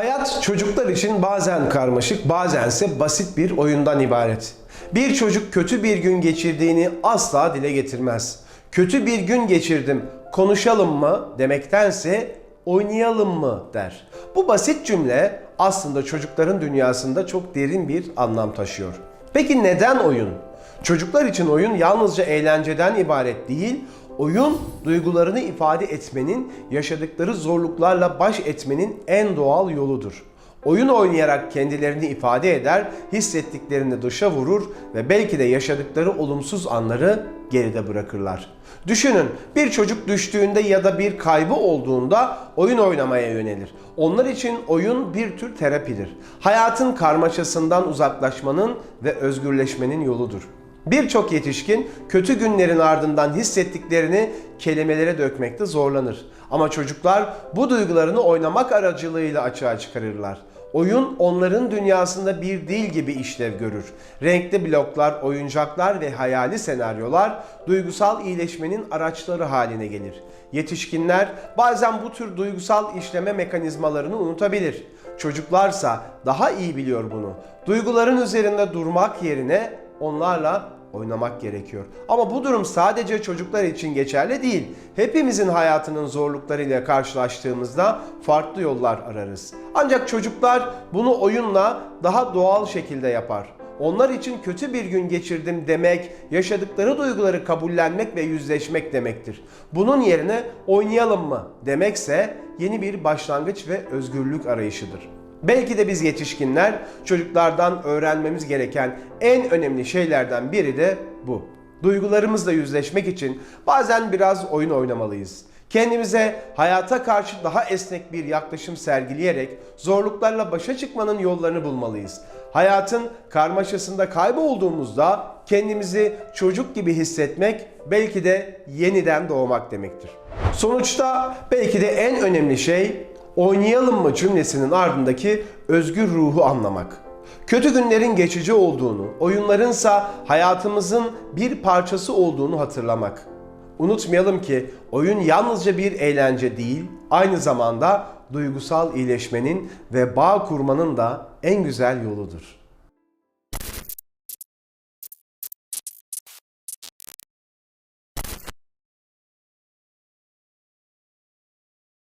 Hayat çocuklar için bazen karmaşık, bazense basit bir oyundan ibaret. Bir çocuk kötü bir gün geçirdiğini asla dile getirmez. Kötü bir gün geçirdim, konuşalım mı demektense oynayalım mı der. Bu basit cümle aslında çocukların dünyasında çok derin bir anlam taşıyor. Peki neden oyun? Çocuklar için oyun yalnızca eğlenceden ibaret değil, oyun duygularını ifade etmenin, yaşadıkları zorluklarla baş etmenin en doğal yoludur. Oyun oynayarak kendilerini ifade eder, hissettiklerini dışa vurur ve belki de yaşadıkları olumsuz anları geride bırakırlar. Düşünün bir çocuk düştüğünde ya da bir kaybı olduğunda oyun oynamaya yönelir. Onlar için oyun bir tür terapidir. Hayatın karmaşasından uzaklaşmanın ve özgürleşmenin yoludur. Birçok yetişkin kötü günlerin ardından hissettiklerini kelimelere dökmekte zorlanır. Ama çocuklar bu duygularını oynamak aracılığıyla açığa çıkarırlar. Oyun onların dünyasında bir dil gibi işlev görür. Renkli bloklar, oyuncaklar ve hayali senaryolar duygusal iyileşmenin araçları haline gelir. Yetişkinler bazen bu tür duygusal işleme mekanizmalarını unutabilir. Çocuklarsa daha iyi biliyor bunu. Duyguların üzerinde durmak yerine onlarla oynamak gerekiyor. Ama bu durum sadece çocuklar için geçerli değil. Hepimizin hayatının zorluklarıyla karşılaştığımızda farklı yollar ararız. Ancak çocuklar bunu oyunla daha doğal şekilde yapar. Onlar için kötü bir gün geçirdim demek, yaşadıkları duyguları kabullenmek ve yüzleşmek demektir. Bunun yerine oynayalım mı demekse yeni bir başlangıç ve özgürlük arayışıdır. Belki de biz yetişkinler çocuklardan öğrenmemiz gereken en önemli şeylerden biri de bu. Duygularımızla yüzleşmek için bazen biraz oyun oynamalıyız. Kendimize hayata karşı daha esnek bir yaklaşım sergileyerek zorluklarla başa çıkmanın yollarını bulmalıyız. Hayatın karmaşasında kaybolduğumuzda kendimizi çocuk gibi hissetmek belki de yeniden doğmak demektir. Sonuçta belki de en önemli şey oynayalım mı cümlesinin ardındaki özgür ruhu anlamak. Kötü günlerin geçici olduğunu, oyunlarınsa hayatımızın bir parçası olduğunu hatırlamak. Unutmayalım ki oyun yalnızca bir eğlence değil, aynı zamanda duygusal iyileşmenin ve bağ kurmanın da en güzel yoludur.